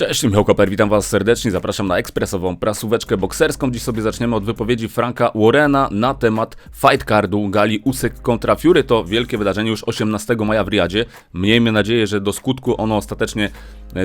Cześć, Michał Koper, witam Was serdecznie, zapraszam na ekspresową prasóweczkę bokserską. Dziś sobie zaczniemy od wypowiedzi Franka Warrena na temat fight cardu gali Usyk kontra Fury. To wielkie wydarzenie już 18 maja w Riyadzie. Miejmy nadzieję, że do skutku ono ostatecznie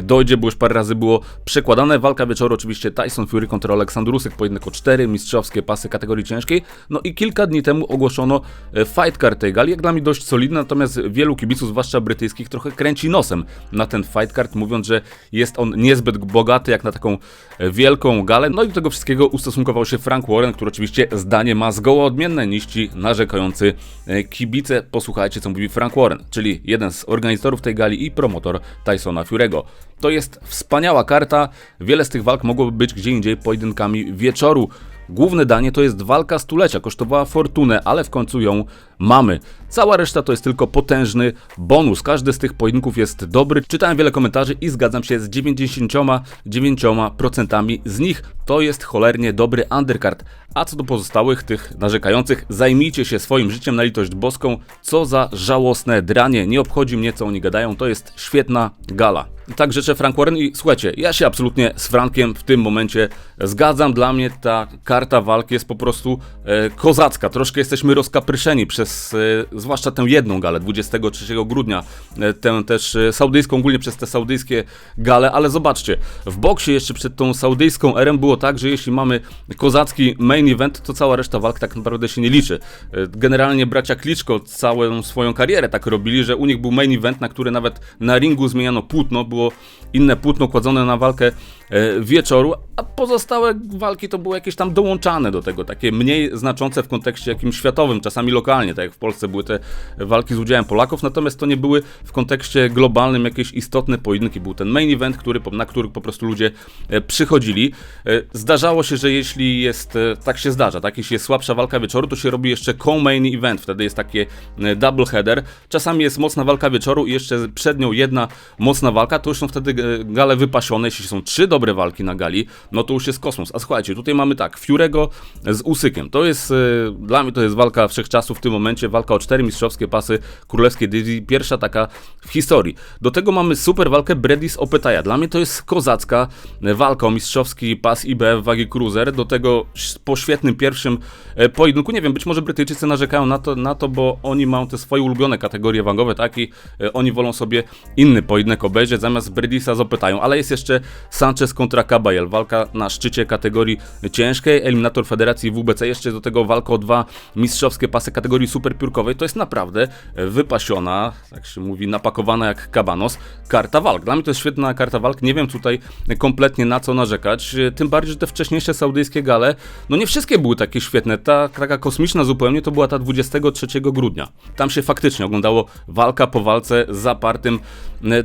dojdzie, bo już parę razy było przekładane. Walka wieczoru oczywiście Tyson Fury kontra Aleksandr Usyk, pojedynek o cztery mistrzowskie pasy kategorii ciężkiej. No i kilka dni temu ogłoszono e, fight card tej gali, jak dla mnie dość solidny, natomiast wielu kibiców, zwłaszcza brytyjskich, trochę kręci nosem na ten fight card, mówiąc, że jest on niezbyt bogaty jak na taką e, wielką galę. No i do tego wszystkiego ustosunkował się Frank Warren, który oczywiście zdanie ma zgoła odmienne niż ci narzekający e, kibice. Posłuchajcie, co mówi Frank Warren, czyli jeden z organizatorów tej gali i promotor Tysona Fury'ego. To jest wspaniała karta. Wiele z tych walk mogłoby być gdzie indziej pojedynkami wieczoru. Główne danie to jest walka stulecia, kosztowała fortunę, ale w końcu ją mamy. Cała reszta to jest tylko potężny bonus. Każdy z tych pojedynków jest dobry. Czytałem wiele komentarzy i zgadzam się z 99% z nich. To jest cholernie dobry undercard. A co do pozostałych, tych narzekających, zajmijcie się swoim życiem na litość boską. Co za żałosne dranie. Nie obchodzi mnie, co oni gadają. To jest świetna gala. Tak życzę Frank Warren i słuchajcie, ja się absolutnie z Frankiem w tym momencie zgadzam. Dla mnie ta karta walki jest po prostu e, kozacka. Troszkę jesteśmy rozkapryszeni przez e, zwłaszcza tę jedną galę 23 grudnia, e, tę też e, saudyjską, ogólnie przez te saudyjskie gale, ale zobaczcie, w boksie jeszcze przed tą saudyjską erem było tak, że jeśli mamy kozacki main event, to cała reszta walk tak naprawdę się nie liczy. E, Generalnie bracia Kliczko całą swoją karierę tak robili, że u nich był main event, na który nawet na ringu zmieniano płótno, było inne płótno kładzone na walkę wieczoru, a pozostałe walki to były jakieś tam dołączane do tego, takie mniej znaczące w kontekście jakimś światowym, czasami lokalnie, tak jak w Polsce były te walki z udziałem Polaków, natomiast to nie były w kontekście globalnym jakieś istotne pojedynki. Był ten main event, który, na który po prostu ludzie e, przychodzili. E, Zdarzało się, że jeśli jest, e, tak się zdarza, tak, jeśli jest słabsza walka wieczoru, to się robi jeszcze co-main event, wtedy jest takie e, double header. Czasami jest mocna walka wieczoru i jeszcze przed nią jedna mocna walka, to już są wtedy e, gale wypasione. Jeśli są trzy dobre walki na gali, no to już jest kosmos. A słuchajcie, tutaj mamy tak, Fiurego z Usykiem. To jest, e, dla mnie to jest walka wszechczasów w tym momencie, walka o cztery mistrzowskie pasy królewskiej dywizji, pierwsza taka w historii. Do tego mamy super walkę Bredis Opetaja. Dla mnie to jest kozacka walka o mistrzowski pas IBF wagi cruiser. Do tego po świetnym pierwszym e, pojedynku, nie wiem, być może Brytyjczycy narzekają na to, na to bo oni mają te swoje ulubione kategorie wagowe, tak? I e, oni wolą sobie inny pojedynek obejrzeć, zamiast Bredisa z Opetają. Ale jest jeszcze Sanchez kontra Caballel, walka na szczycie kategorii ciężkiej, eliminator Federacji WBC, jeszcze do tego walka o dwa mistrzowskie pasy kategorii superpiórkowej. To jest naprawdę wypasiona, tak się mówi, napakowana jak kabanos, karta walk. Dla mnie to jest świetna karta walk, nie wiem tutaj kompletnie na co narzekać, tym bardziej, że te wcześniejsze saudyjskie gale, no nie wszystkie były takie świetne. Ta taka kosmiczna zupełnie to była ta 23 grudnia. Tam się faktycznie oglądało walka po walce z zapartym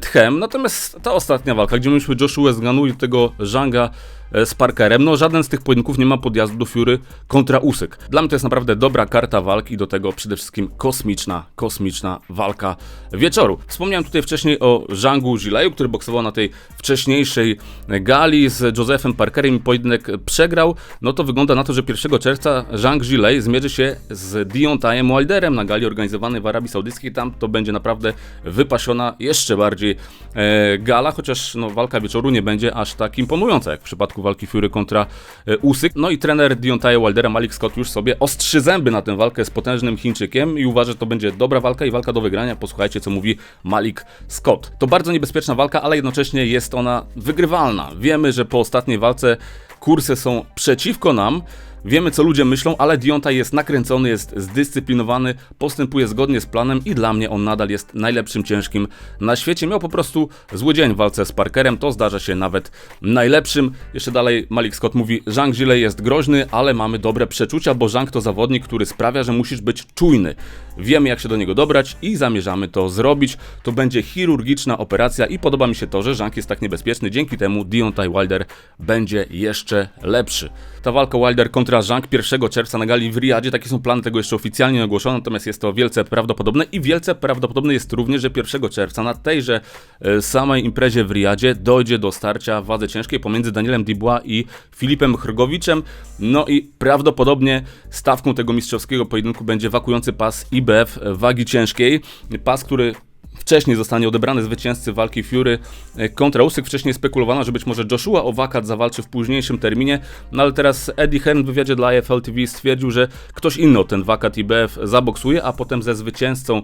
tchem, natomiast ta ostatnia walka, gdzie mieliśmy Joshua Zganu i tego Żanga. e, z Parkerem, no żaden z tych pojedynków nie ma podjazdu do Fury kontra Usyk. Dla mnie to jest naprawdę dobra karta walki i do tego przede wszystkim kosmiczna, kosmiczna walka wieczoru. Wspomniałem tutaj wcześniej o Zhangu Zileju, który boksował na tej wcześniejszej gali z Josephem Parkerem i pojedynek przegrał. No to wygląda na to, że 1 czerwca Zhang Zilei zmierzy się z Deontayem Wilderem na gali organizowanej w Arabii Saudyjskiej. Tam to będzie naprawdę wypasiona jeszcze bardziej e, gala, chociaż no, walka wieczoru nie będzie aż tak imponująca jak w przypadku walki Fury kontra e, Usyk. No i trener Deontaya Wildera, Malik Scott, już sobie ostrzy zęby na tę walkę z potężnym Chińczykiem i uważa, że to będzie dobra walka i walka do wygrania. Posłuchajcie, co mówi Malik Scott. To bardzo niebezpieczna walka, ale jednocześnie jest ona wygrywalna. Wiemy, że po ostatniej walce kursy są przeciwko nam. Wiemy, co ludzie myślą, ale Dionta jest nakręcony, jest zdyscyplinowany, postępuje zgodnie z planem i dla mnie on nadal jest najlepszym ciężkim na świecie. Miał po prostu zły dzień w walce z Parkerem, to zdarza się nawet najlepszym. Jeszcze dalej Malik Scott mówi, Zhang Zhilei jest groźny, ale mamy dobre przeczucia, bo Zhang to zawodnik, który sprawia, że musisz być czujny. Wiemy, jak się do niego dobrać i zamierzamy to zrobić. To będzie chirurgiczna operacja i podoba mi się to, że Zhang jest tak niebezpieczny. Dzięki temu Deontay Wilder będzie jeszcze lepszy. Ta walka Wilder kontra Zhang 1 czerwca na gali w Riyadzie, takie są plany, tego jeszcze oficjalnie nie ogłoszono, natomiast jest to wielce prawdopodobne i wielce prawdopodobne jest również, że 1 czerwca na tejże e, samej imprezie w Riyadzie dojdzie do starcia wadze ciężkiej pomiędzy Danielem Dubois i Filipem Hrgowiczem. No i prawdopodobnie stawką tego mistrzowskiego pojedynku będzie wakujący pas IBF wagi ciężkiej. Pas, który wcześniej zostanie odebrany zwycięzcy walki Fury e, kontra Usyk. Wcześniej spekulowano, że być może Joshua o wakat zawalczy w późniejszym terminie, no ale teraz Eddie Hearn w wywiadzie dla IFL TV stwierdził, że ktoś inny o ten wakat IBF zaboksuje, a potem ze zwycięzcą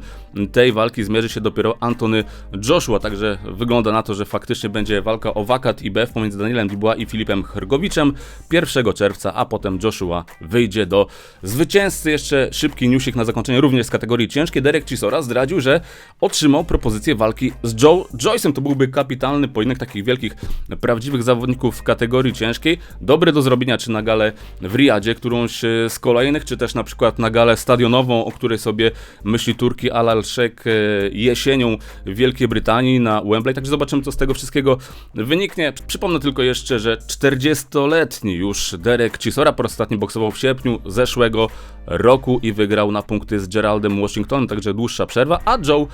tej walki zmierzy się dopiero Antony Joshua, także wygląda na to, że faktycznie będzie walka o wakat IBF pomiędzy Danielem Dubois i Filipem Hrgowiczem 1 czerwca, a potem Joshua wyjdzie do zwycięzcy. Jeszcze szybki newsik na zakończenie, również z kategorii ciężkiej. Derek Chisora zdradził, że otrzymał propozycję walki z Joe Joyce'em. To byłby kapitalny pojedynek takich wielkich, prawdziwych zawodników w kategorii ciężkiej. Dobry do zrobienia czy na galę w Riyadzie, którąś e, z kolejnych, czy też na przykład na galę stadionową, o której sobie myśli Turki Alal Sheikh e, jesienią w Wielkiej Brytanii na Wembley. Także zobaczymy, co z tego wszystkiego wyniknie. Przypomnę tylko jeszcze, że 40-letni już Derek Chisora po raz ostatni boksował w sierpniu zeszłego roku i wygrał na punkty z Geraldem Washingtonem, także dłuższa przerwa, a Joe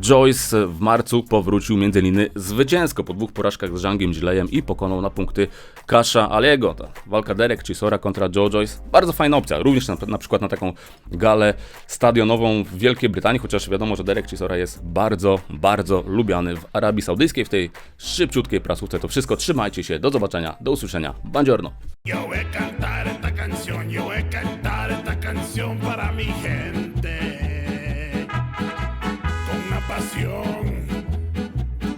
Joyce w marcu powrócił między innymi zwycięsko po dwóch porażkach z Zhangiem Zilejem i pokonał na punkty Kasha Aliego. Ta walka Derek Chisora kontra Joe Joyce, bardzo fajna opcja, również na, na przykład na taką galę stadionową w Wielkiej Brytanii, chociaż wiadomo, że Derek Chisora jest bardzo, bardzo lubiany w Arabii Saudyjskiej, w tej szybciutkiej prasówce. To wszystko, trzymajcie się, do zobaczenia, do usłyszenia, buongiorno. Yo voy a cantar esta canción, yo voy a cantar esta canción para mi gente. Pasión,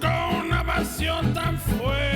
con una pasión tan fuerte.